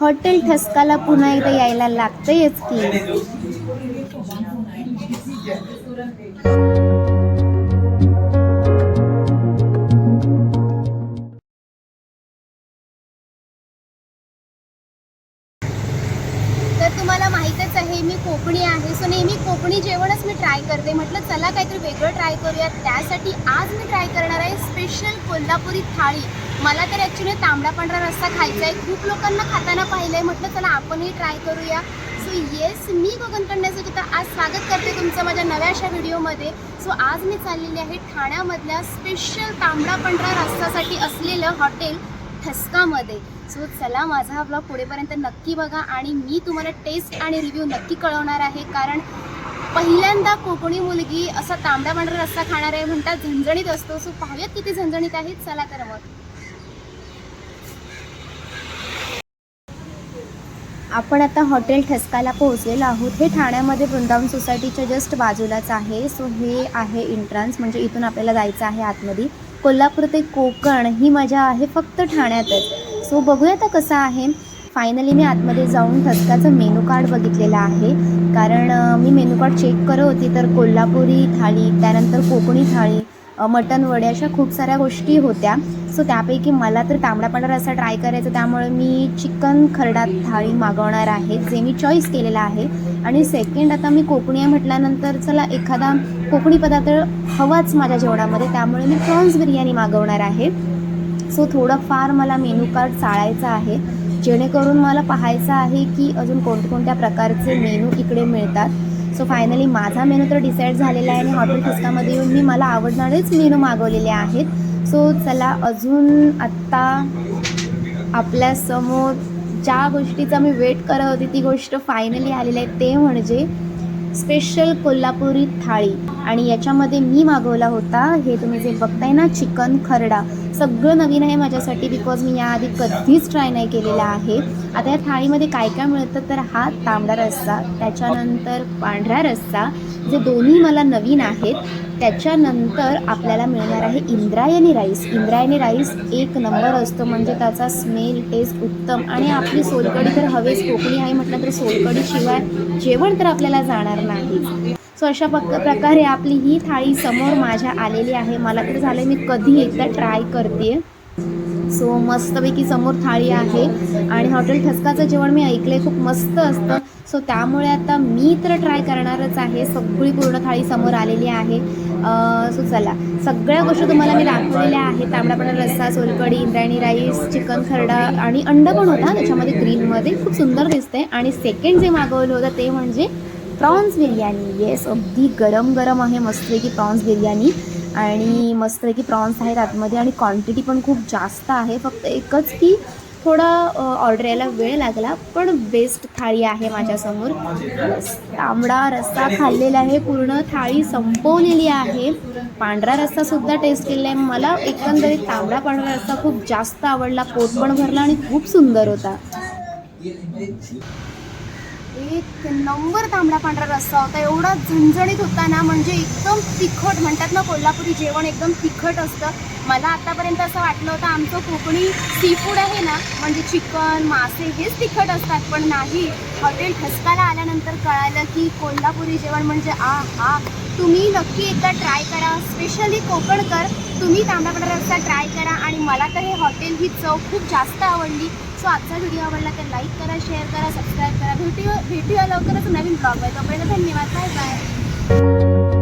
Hotel ठसकाला पुन्हा एकदा यायला लागतंयच की. तर तुम्हाला माहितच आहे मी कोकणी आहे सो नेहमी कोकणी जेवणच मी ट्राय करते. म्हटलं चला काहीतरी वेगळं ट्राय करूया त्यासाठी आज मी ट्राय करणार आहे स्पेशल कोल्हापुरी थाळी. मला तर ॲक्च्युली तांबडा पांढरा रस्सा खायचा आहे. खूप लोकांना खाताना पाहिलं आहे म्हटलं चला आपणही ट्राय करूया. सो येस मी गगन कन्यासुद्धा आज स्वागत करते तुमचं माझ्या नव्याशा व्हिडिओमध्ये. सो आज मी चाललेली आहे ठाण्यामधल्या स्पेशल तांबडा पांढरा रस्सासाठी असलेलं हॉटेल ठसकामध्ये. सो चला माझा हा ब्लॉग पुढेपर्यंत नक्की बघा आणि मी तुम्हाला टेस्ट आणि रिव्ह्यू नक्की कळवणार आहे. कारण पहिल्यांदा कोकणी मुलगी असा तांबडा पांढरा रस्सा खाणार आहे म्हणतात झणझणीत असतो. सो पाहूयात किती झणझणीत आहेत चला तर मग. आपण आता हॉटेल ठसकाला पोहोचलेलो आहोत. हे ठाण्यामध्ये वृंदावन सोसायटीच्या जस्ट बाजूलाच आहे. सो हे आहे एंट्रन्स म्हणजे इथून आपल्याला जायचं आहे आतमध्ये. कोल्हापूर ते कोकण ही मजा आहे फक्त ठाण्यातच. सो बघूया आता कसं आहे. फायनली मी आतमध्ये जाऊन ठसकाचं मेनू कार्ड बघितलेलं आहे. कारण मी मेनू कार्ड चेक करत होती तर कोल्हापुरी थाळी त्यानंतर कोकणी थाळी अ, मटण वडे अशा खूप साऱ्या गोष्टी होत्या. सो त्यापैकी मला तर तांबडा पांढरा रस्सा ट्राय करायचा त्यामुळे मी चिकन खरडा थाळी मागवणार आहे जे मी चॉईस केलेला आहे. आणि सेकंड आता मी कोकणी आहे म्हटल्यानंतर चला एखादा कोकणी पदार्थ हवाच माझ्या जेवणामध्ये त्यामुळे मी प्रॉन्स बिर्याणी मागवणार आहे. सो थोडंफार मला मेनू कार्ड चाळायचं आहे जेणेकरून मला पाहायचं आहे की अजून कोणकोणत्या प्रकारचे मेनू इकडे मिळतात. सो फायनली माझा मेनू तर डिसाईड झालेला आहे आणि हॉटेल ठसकामध्ये येऊन मी मला आवडणारेच मेनू मागवलेले आहेत. सो चला अजून आत्ता आपल्यासमोर ज्या गोष्टीचा मी वेट करत होती ती गोष्ट फायनली आलेली आहे. ते म्हणजे स्पेशल कोल्हापुरी थाळी. आणि याच्यामध्ये मी मागवला होता हे तुम्ही जे बघताय ना चिकन खरडा. सगळं नवीन आहे माझ्यासाठी बिकॉज मी याआधी कधीच ट्राय नाही केलेला आहे. आता या थाळीमध्ये काय काय मिळतं तर हा तांबडा रस्सा त्याच्यानंतर पांढरा रस्सा जे दोन्ही मला नवीन आहेत त्याच्यानंतर आपल्याला मिळणार आहे इंद्रायणी राईस इंद्रायणी राईस एक नंबर असतो म्हणजे त्याचा स्मेल टेस्ट उत्तम. आणि आपली सोलकढी तर हवेच कोकणी आहे म्हटलं तर सोलकडीशिवाय जेवण तर आपल्याला जाणार नाही. सो अशा पक प्रकारे आपली ही थाळी समोर माझ्या आलेली आहे. मला तर झालं मी कधी एकदा ट्राय करते सो मस्तपैकी समोर थाळी आहे. आणि हॉटेल ठसकाचं जेवण मी ऐकलं आहे खूप मस्त असतं. सो त्यामुळे आता मी तर ट्राय करणारच आहे. सगळी पूर्ण थाळी समोर आलेली आहे. सो चला. सगळ्या गोष्टी तुम्हाला मी दाखवलेल्या आहेत. तांबडापणा रस्सा सोलकढी इंद्रायणी राईस चिकन खरडा आणि अंड पण होता. त्याच्यामध्ये ग्रीनमध्ये खूप सुंदर दिसते आणि सेकंड जे मागवलं होतं ते म्हणजे प्रॉन्स बिर्याणी. येस अगदी गरम गरम आहे मस्तपैकी प्रॉन्स बिर्याणी. आणि मस्तपैकी प्रॉन्स आहेत आतमध्ये आणि क्वांटिटी पण खूप जास्त आहे. फक्त एकच की थोडा ऑर्डर यायला वेळ लागला पण बेस्ट थाळी आहे माझ्यासमोर. तांबडा रस्सा खाल्लेला आहे पूर्ण थाळी संपवलेली आहे. पांढरा रस्सासुद्धा टेस्ट केलेला आहे. मला एकंदरीत तांबडा पांढरा रस्सा खूप जास्त आवडला पोट पण भरला आणि खूप सुंदर होता. एक नंबर तांबडा पांढरा रस्सा होता. एवढा झणझणीत होता ना म्हणजे एकदम तिखट म्हणतात ना कोल्हापुरी जेवण एकदम तिखट असतं. मला आतापर्यंत असं वाटलं होतं आमचं कोकणी सी फूड आहे ना म्हणजे चिकन मासे हेच तिखट असतात. पण नाही हॉटेल ठसकाला आल्यानंतर कळालं की कोल्हापुरी जेवण म्हणजे आ हा. तुम्ही नक्की एकदा ट्राय करा. स्पेशली कोकणकर तुम्ही तांबडा पांढरा रस्सा ट्राय करा. आणि मला तर हे हॉटेल ही चव खूप जास्त आवडली. सो आजचा व्हिडिओ आवडला तर लाईक करा शेअर करा सबस्क्राईब करा. भेटू भेटूया लवकरच नवीन ब्लॉग आहे तोपर्यंत धन्यवाद. Bye bye